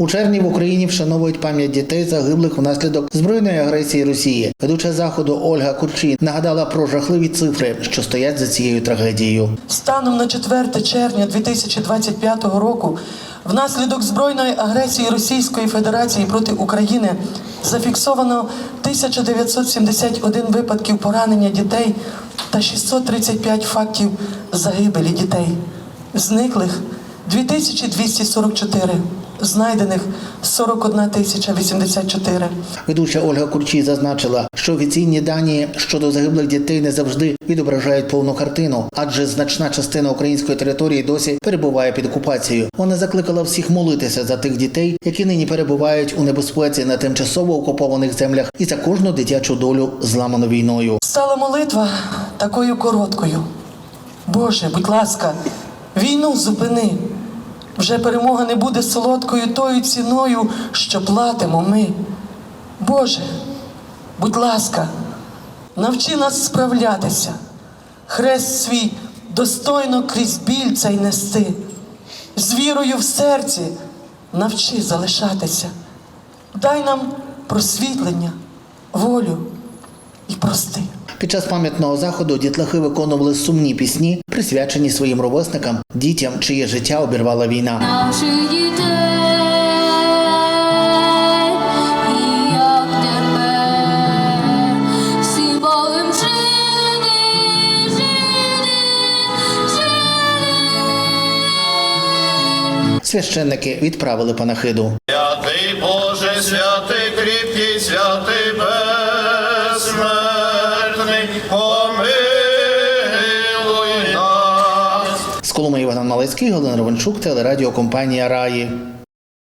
У червні в Україні вшановують пам'ять дітей, загиблих внаслідок збройної агресії Росії. Ведуча заходу Ольга Курчин нагадала про жахливі цифри, що стоять за цією трагедією. Станом на 4 червня 2025 року внаслідок збройної агресії Російської Федерації проти України зафіксовано 1971 випадків поранення дітей та 635 фактів загибелі дітей. Зниклих 2244, знайдених 41 тисяча 84. Ведуча Ольга Курчій зазначила, що офіційні дані щодо загиблих дітей не завжди відображають повну картину, адже значна частина української території досі перебуває під окупацією. Вона закликала всіх молитися за тих дітей, які нині перебувають у небезпеці на тимчасово окупованих землях, і за кожну дитячу долю зламану війною. Стала молитва такою короткою. Боже, будь ласка, війну зупини. Вже перемога не буде солодкою тою ціною, що платимо ми. Боже, будь ласка, навчи нас справлятися, хрест свій достойно крізь біль цей нести, з вірою в серці навчи залишатися. Дай нам просвітлення, волю і прости. Під час пам'ятного заходу дітлахи виконували сумні пісні, присвячені своїм ровесникам, дітям, чиє життя обірвала війна. жити, жити. Священники відправили панахиду. Святий Боже, святий кріпкий, святий Коломиї Іван Малецький, Галина Ровенчук, телерадіокомпанія Раї.